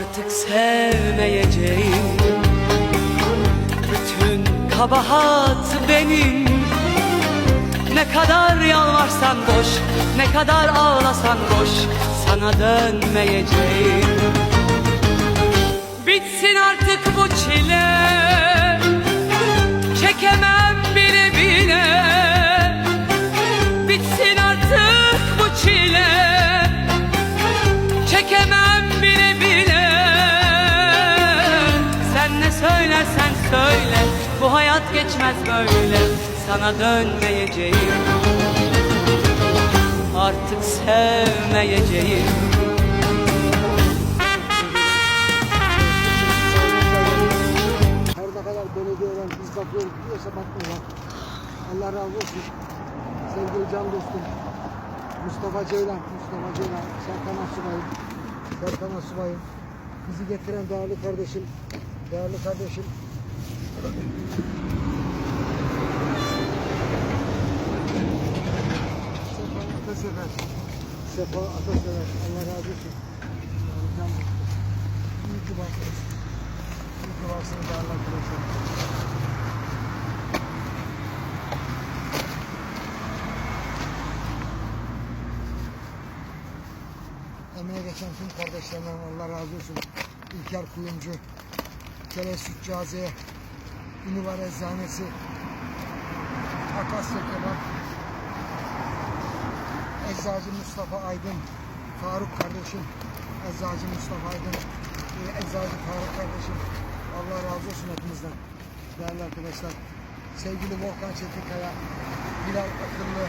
Artık sevmeyeceğim. Bütün kabahat benim. Ne kadar yalvarsan boş Ne kadar ağlasan boş Sana dönmeyeceğim. Bitsin artık bu çile. Çekemem bile bile. Bitsin artık bu çile söyle Bu hayat geçmez böyle Sana dönmeyeceğim Artık sevmeyeceğim Her ne kadar belediyeden biz bakıyoruz diyorsa bakmıyorlar. Allah razı olsun. Sevgili can dostum. Mustafa Ceylan, Mustafa Ceylan, Serkan Asubay'ım, Serkan Asubay'ım. Bizi getiren değerli kardeşim, değerli kardeşim. Sefa Atasever. Sefa Atasever. Allah razı olsun. Can dostum. İyi ki varsınız. İyi ki varsınız değerli arkadaşlar. Emeğe geçen tüm kardeşlerimden Allah razı olsun. İlker Kuyumcu, Keles Sütcaziye, Ünivar Eczanesi, Akasya Kebap, Eczacı Mustafa Aydın, Faruk kardeşim, Eczacı Mustafa Aydın, e, Eczacı Faruk kardeşim. Allah razı olsun hepinizden. Değerli arkadaşlar, sevgili Volkan Çetinkaya, Bilal Akıllı,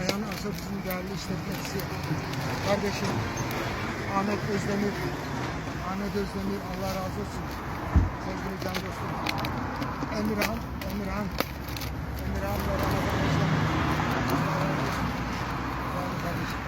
Ayhan Asabız'ın değerli işletmecisi, kardeşim Ahmet Özdemir, Ahmet Özdemir Allah razı olsun. Sevgili can dostum. Emirhan, Emirhan, Emirhan ve Ramazan Özdemir. Allah razı olsun. Değerli kardeşim.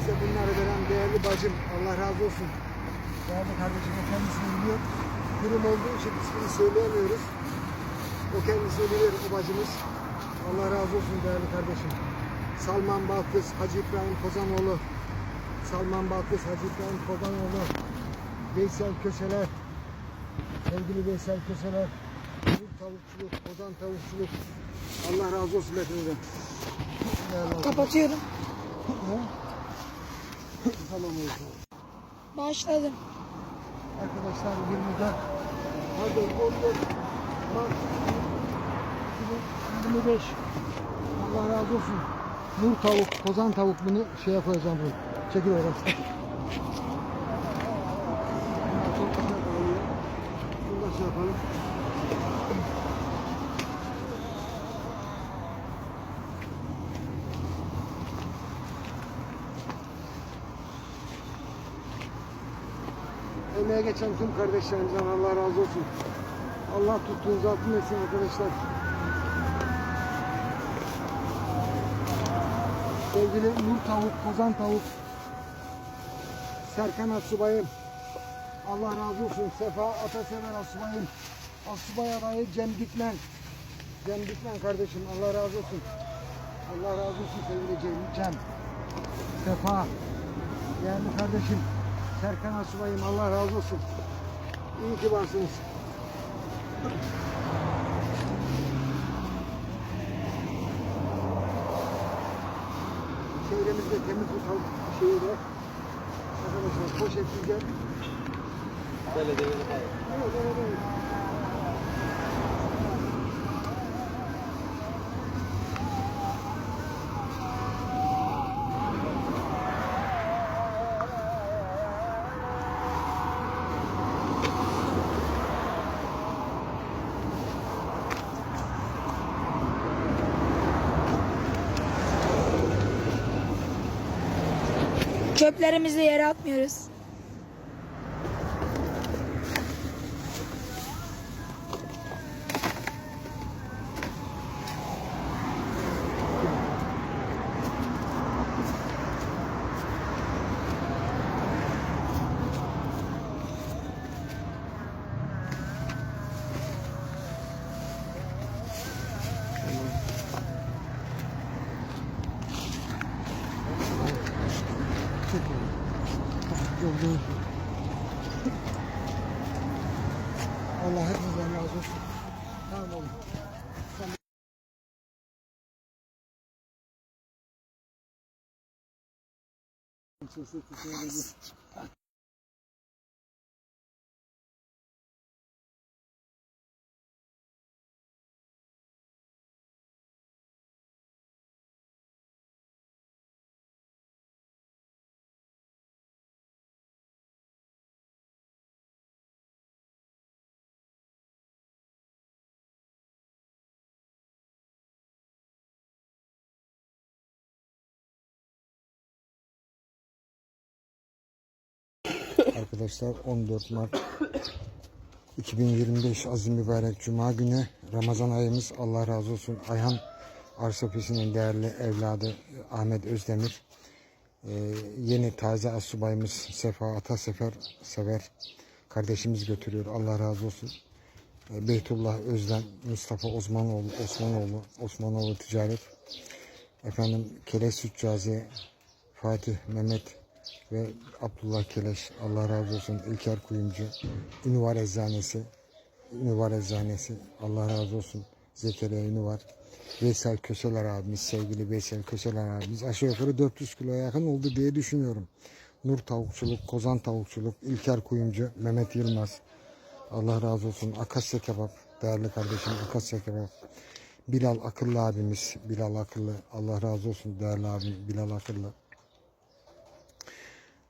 Bize bunları veren değerli bacım Allah razı olsun. Değerli kardeşim kendisini biliyor. Kurum olduğu için ismini söyleyemiyoruz. O kendisini bilir o bacımız. Allah razı olsun değerli kardeşim. Salman Balkız, Hacı İbrahim Kozanoğlu. Salman Balkız, Hacı İbrahim Kozanoğlu. Veysel Köseler. Sevgili Veysel Köseler. Tavuk tavukçuluk, kozan tavukçuluk. Allah razı olsun hepinizden. Kapatıyorum. Tamam oldu. Başladım. Arkadaşlar 24 pardon 14 Mart 2025 Allah razı olsun. Nur tavuk, kozan tavuk bunu şeye koyacağım bunu. Çekil oradan. Bunlar çok güzel dağılıyor. Bunu da şey yapalım. Emeğe geçen tüm kardeşlerimizden Allah razı olsun. Allah tuttuğunuzu altın etsin arkadaşlar. Sevgili Nur Tavuk, Kozan Tavuk, Serkan Asubay'ım, Allah razı olsun. Sefa Atasever Asubay'ım, Asubay adayı Cem Dikmen, Cem Dikmen kardeşim Allah razı olsun. Allah razı olsun sevgili Cem, Cem. Sefa, değerli kardeşim. Serkan Asubay'ım Allah razı olsun. İyi ki varsınız. Çevremizde temiz tutalım şeyi de. Arkadaşlar poşet güzel. Evet, evet, evet. Çöplerimizi yere atmıyoruz. Allah hepinizden razı olsun. Tamam oğlum. Sen Sesi tutuyor Arkadaşlar. 14 Mart 2025 Azim Mübarek Cuma günü. Ramazan ayımız Allah razı olsun. Ayhan Arsopisi'nin değerli evladı Ahmet Özdemir. Ee, yeni taze asubayımız Sefa Atasefer Sever kardeşimiz götürüyor. Allah razı olsun. Ee, Beytullah Özden Mustafa Osmanoğlu Osmanoğlu Osmanoğlu Ticaret. Efendim Keleş Sütcazi Fatih Mehmet ve Abdullah Keleş Allah razı olsun İlker Kuyumcu Ünvar Eczanesi Ünvar Eczanesi Allah razı olsun Zekeriya Ünvar Veysel Köseler abimiz sevgili Veysel Köseler abimiz aşağı yukarı 400 kiloya yakın oldu diye düşünüyorum. Nur Tavukçuluk, Kozan Tavukçuluk, İlker Kuyumcu, Mehmet Yılmaz Allah razı olsun Akasya Kebap değerli kardeşim Akasya Kebap Bilal Akıllı abimiz Bilal Akıllı Allah razı olsun değerli abim Bilal Akıllı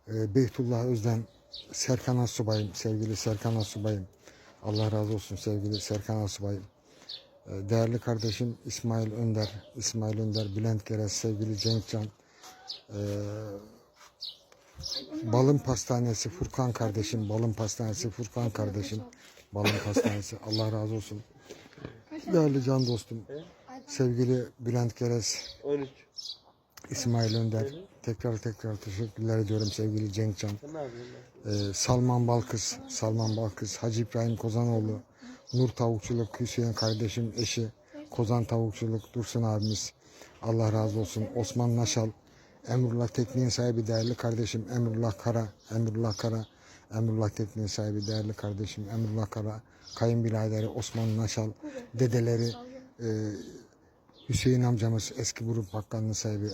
ee, Beytullah Özden Serkan Asubayım, sevgili Serkan Asubayım. Allah razı olsun sevgili Serkan Asubayım. Ee, Değerli kardeşim İsmail Önder, İsmail Önder, Bülent Geres, sevgili Cenkcan. Ee, Balın Pastanesi Furkan kardeşim, Balın Pastanesi Furkan kardeşim. Balın Pastanesi Allah razı olsun. Değerli can dostum, sevgili Bülent Geres, 13. İsmail Önder. Tekrar tekrar teşekkürler ediyorum sevgili Cenkcan. Ee, Salman Balkız, Salman Balkız, Hacı İbrahim Kozanoğlu, Nur Tavukçuluk, Hüseyin kardeşim eşi, Kozan Tavukçuluk, Dursun abimiz. Allah razı olsun. Osman Naşal, Emrullah Tekniğin sahibi değerli kardeşim Emrullah Kara, Emrullah Kara, Emrullah Tekniğin sahibi değerli kardeşim Emrullah Kara, kayınbiraderi Osman Naşal, dedeleri e, Hüseyin amcamız eski grup bakkanlığı sahibi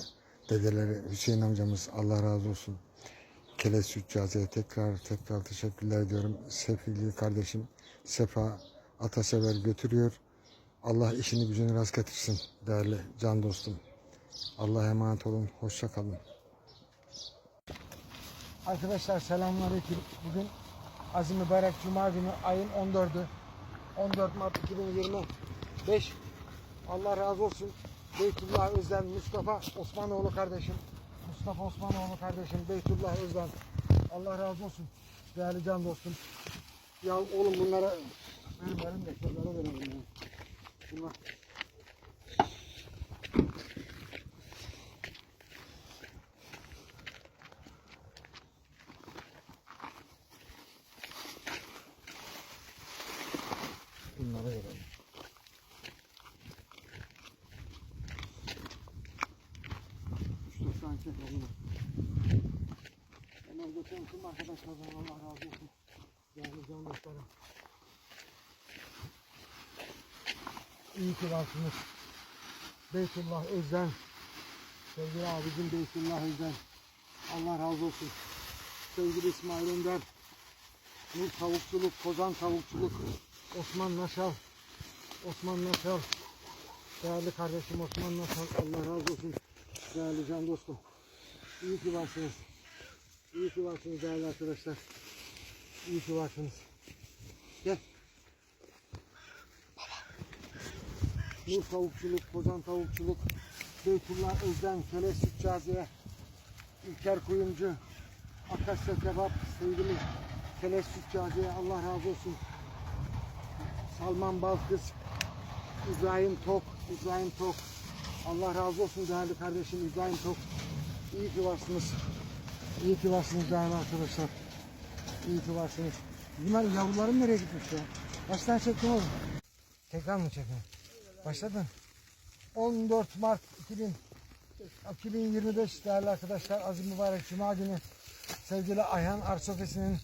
dedeleri Hüseyin amcamız Allah razı olsun. Keleş Sütcazi'ye tekrar tekrar teşekkürler ediyorum. Sevgili kardeşim Sefa Atasever götürüyor. Allah işini gücünü rast getirsin değerli can dostum. Allah'a emanet olun. Hoşça kalın. Arkadaşlar selamünaleyküm. Bugün Azim Mübarek Cuma günü ayın 14'ü. 14 Mart 2025. Allah razı olsun. Beytullah Özden, Mustafa Osmanoğlu kardeşim. Mustafa Osmanoğlu kardeşim, Beytullah Özden. Allah razı olsun. Değerli can dostum. Ya oğlum bunlara verin verin de şunlara verin. ya. Bunlar. Bunlara verelim. Şu sanki onu. Götürün tüm Allah razı olsun. Değerli can dostlarım. İyi ki varsınız. Beytullah Özden. Sevgili abicim Beytullah Özden. Allah razı olsun. Sevgili İsmail Önder. Nur Tavukçuluk, Kozan Tavukçuluk. Osman Naşal. Osman Naşal. Değerli kardeşim Osman Naşal. Allah razı olsun. Değerli can dostum. İyi ki varsınız. İyi ki varsınız değerli arkadaşlar. İyi ki varsınız. Gel. Nur tavukçuluk, kozan tavukçuluk, Beytullah Özden, Keleş Sütçaziye, İlker Kuyumcu, Akasya Kebap, sevgili Keleş Sütçaziye Allah razı olsun. Salman Balkız, İbrahim Tok, İbrahim Tok. Allah razı olsun değerli kardeşim İbrahim Tok. İyi ki varsınız. İyi ki varsınız değerli arkadaşlar. İyi ki varsınız. Bunlar yavrularım nereye gitmiş ya? Kaç tane çektin oğlum? Tekrar mı çektin? Başladın. 14 Mart 2000, 2025 değerli arkadaşlar. Azim Mübarek Cuma günü sevgili Ayhan Arsofesi'nin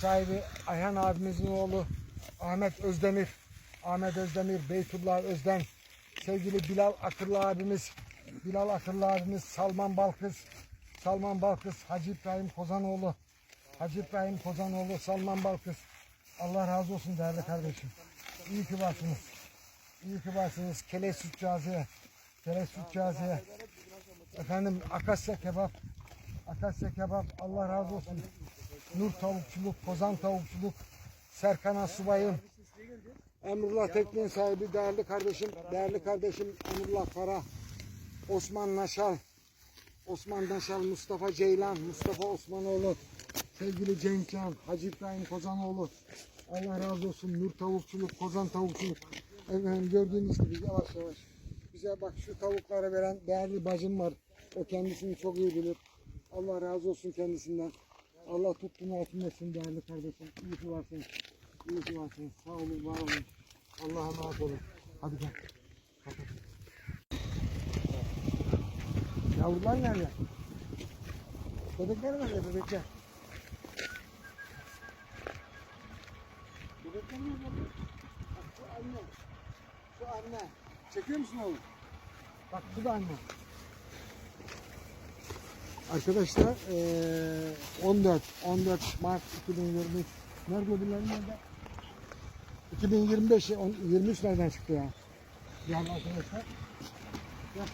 sahibi Ayhan abimizin oğlu Ahmet Özdemir, Ahmet Özdemir, Beytullah Özden, sevgili Bilal Akıllı abimiz, Bilal Akıllı abimiz, Salman Balkız, Salman Balkız, Hacı İbrahim Kozanoğlu, Hacı İbrahim Kozanoğlu, Salman Balkız. Allah razı olsun değerli kardeşim. İyi ki varsınız. İyi ki varsınız. Kele Sütcazi'ye, Kele Sütcazi'ye. Efendim Akasya Kebap, Akasya Kebap Allah razı olsun. Nur Tavukçuluk, Kozan Tavukçuluk, Serkan Asubay'ım, Emrullah Tekniğin sahibi değerli kardeşim, değerli kardeşim Emrullah Kara, Osman Naşal, Osman Naşal, Mustafa Ceylan, Mustafa Osmanoğlu, sevgili Cenkcan, Hacı İbrahim Kozanoğlu, Allah razı olsun. Nur Tavukçuluk, Kozan Tavukçuluk. Efendim gördüğünüz gibi yavaş yavaş. Bize bak şu tavukları veren değerli bacım var. O kendisini çok iyi bilir. Allah razı olsun kendisinden. Allah tuttuğunu altın etsin değerli kardeşim. İyi ki varsınız. İyi ki varsınız. Sağ olun, var olun. Allah'a emanet olun. Hadi gel. Yavrular nerede? Bebekler nerede bebekler? Bebekler nerede? Bak şu anne. Şu anne. Çekiyor musun oğlum? Bak bu da anne. Arkadaşlar eee 14 14 Mart 2023 nerede öbürleri nerede? 2025 on- 23 nereden çıktı ya? Yani arkadaşlar. Gel.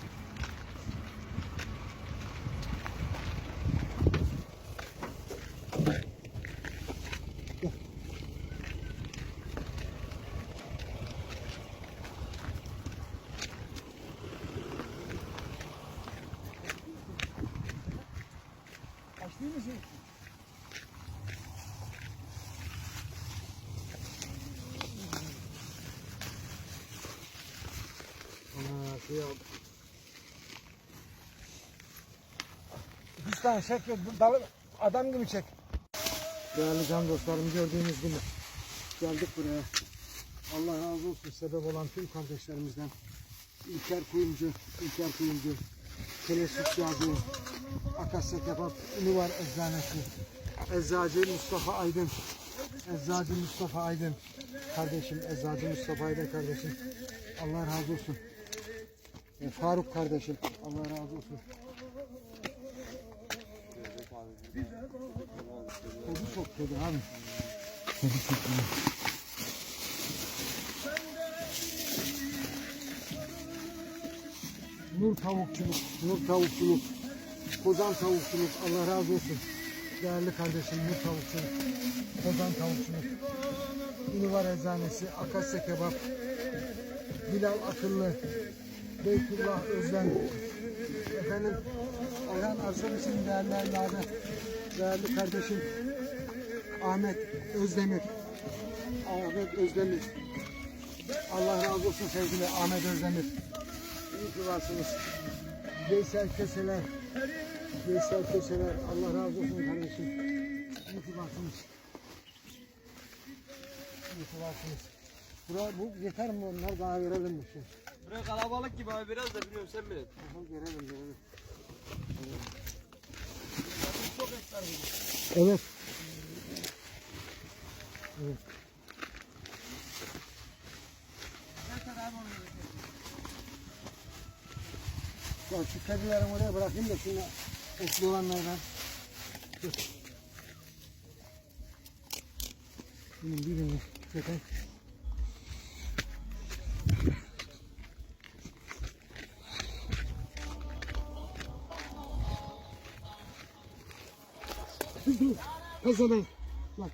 Tane çek ve dalı, adam gibi çek. Değerli can dostlarım gördüğünüz gibi geldik buraya. Allah razı olsun sebep olan tüm kardeşlerimizden. İlker Kuyumcu, İlker Kuyumcu, Kele Sütçüazı, Akasya Kebap, Ünüvar Eczanesi, Eczacı Mustafa Aydın, Eczacı Mustafa Aydın, kardeşim Eczacı Mustafa Aydın kardeşim. Allah razı olsun. E, Faruk kardeşim, Allah razı olsun. Kedi çok kedi abi. Kedi çok. Nur tavukçuluk, nur tavukçuluk, kozan tavukçuluk, Allah razı olsun. Değerli kardeşim nur tavukçuluk, kozan tavukçuluk, Ünivar Eczanesi, Akasya Kebap, Bilal Akıllı, Beytullah Özlem, efendim Ayhan Arzabis'in değerli evladı, değerli kardeşim Ahmet Özdemir, Ahmet Özdemir, Allah razı olsun sevgili Ahmet Özdemir. İyi ki varsınız. Veysel Keseler. Veysel Keseler. Allah razı olsun kardeşim. İyi ki varsınız. İyi ki varsınız. Bura, bu yeter mi onlar? Daha verelim bir şey. Buraya kalabalık gibi abi biraz da biliyorum sen bilin. Aha, verelim verelim. Evet. Evet. Ya şu kedileri oraya bırakayım da şuna otlu olanlardan. Bunun birini zaten. Kazanayım. Bak.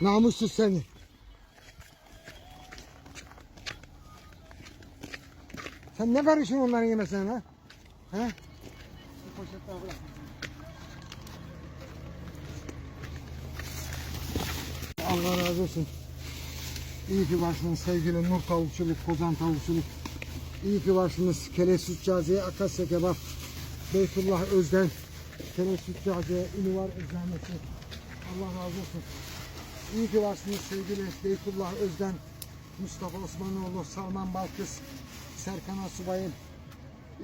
Namussuz seni. Sen ne karışıyorsun onların yemesine ha? He? Bu poşetleri bırak. Allah razı olsun. İyi ki varsınız sevgili Nur Tavukçuluk, Kozan Tavukçuluk. İyi ki varsınız. Kele Sütçaziye, Akasya Kebap, Beytullah Özden, Kele Sütçaziye, Ünüvar Eczanesi. Allah razı olsun. İyi ki varsınız sevgili Beytullah Özden, Mustafa Osmanoğlu, Salman Balkız, Serkan Asubay'ım,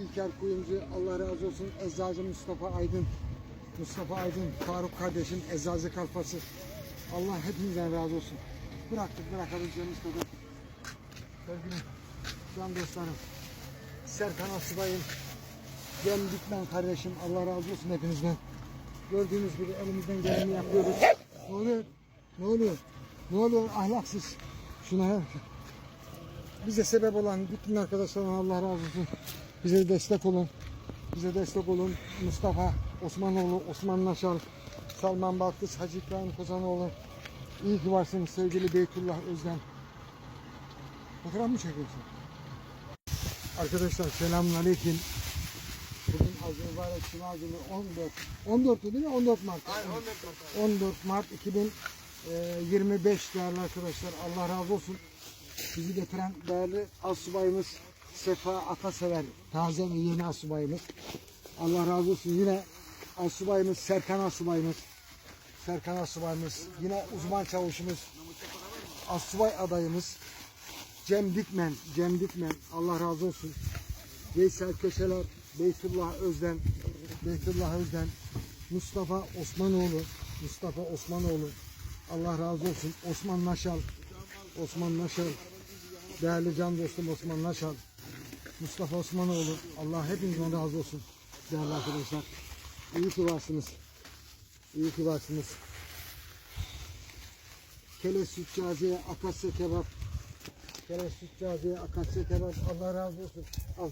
İlker Kuyumcu, Allah razı olsun. Eczacı Mustafa Aydın, Mustafa Aydın, Faruk kardeşim, Eczacı Kalfası. Allah hepinizden razı olsun. Bıraktık bırakabileceğimiz kadar. Sevgili can dostlarım, Serkan Asubay'ım, Cem Dikmen kardeşim, Allah razı olsun hepinizden. Gördüğünüz gibi elimizden geleni yapıyoruz. Ne oluyor? Ne oluyor? Ne oluyor ahlaksız? Şuna ya. Bize sebep olan bütün arkadaşlarına Allah razı olsun. Bize destek olun. Bize destek olun. Mustafa Osmanoğlu, Osman Naşal, Salman Baktız, Hacı İbrahim Kozanoğlu. İyi ki varsınız sevgili Beytullah Özden. Fotoğraf mı çekiyorsun? Arkadaşlar selamünaleyküm. Bugün az mübarek Cuma günü 14. 14 değil mi? 14 Mart. Aynen 14 Mart. 14 Mart 2025 değerli arkadaşlar. Allah razı olsun. Bizi getiren değerli asubayımız Sefa Atasever. Taze ve yeni asubayımız. Allah razı olsun. Yine asubayımız Serkan asubayımız. Serkan asubayımız. Yine uzman çavuşumuz. Asubay adayımız. Cem Dikmen. Cem Dikmen. Allah razı olsun. Veysel Köşeler, Beytullah Özden, Beytullah Özden, Mustafa Osmanoğlu, Mustafa Osmanoğlu, Allah razı olsun. Osman Naşal, Osman Naşal, değerli can dostum Osman Naşal, Mustafa Osmanoğlu, Allah hepinizden razı olsun değerli arkadaşlar. İyi ki varsınız. İyi ki varsınız. Kele Sütçaziye, Akasya Kebap, Kele Sütçaziye, Akasya Kebap, Allah razı olsun. Al.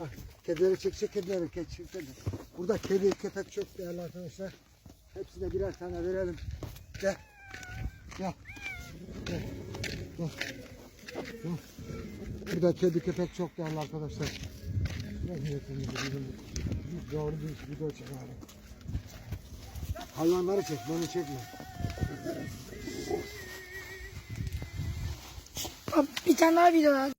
Al. Kedileri çek, çek kedileri, çek, çek kedi. Burada kedi, köpek çok değerli arkadaşlar. Hepsine birer tane verelim. Gel. Gel. Gel. Gel. Burada kedi, köpek çok değerli arkadaşlar. Doğru bir video çıkaralım. Hayvanları çek, beni çekme. Abi, Bir tane daha video var.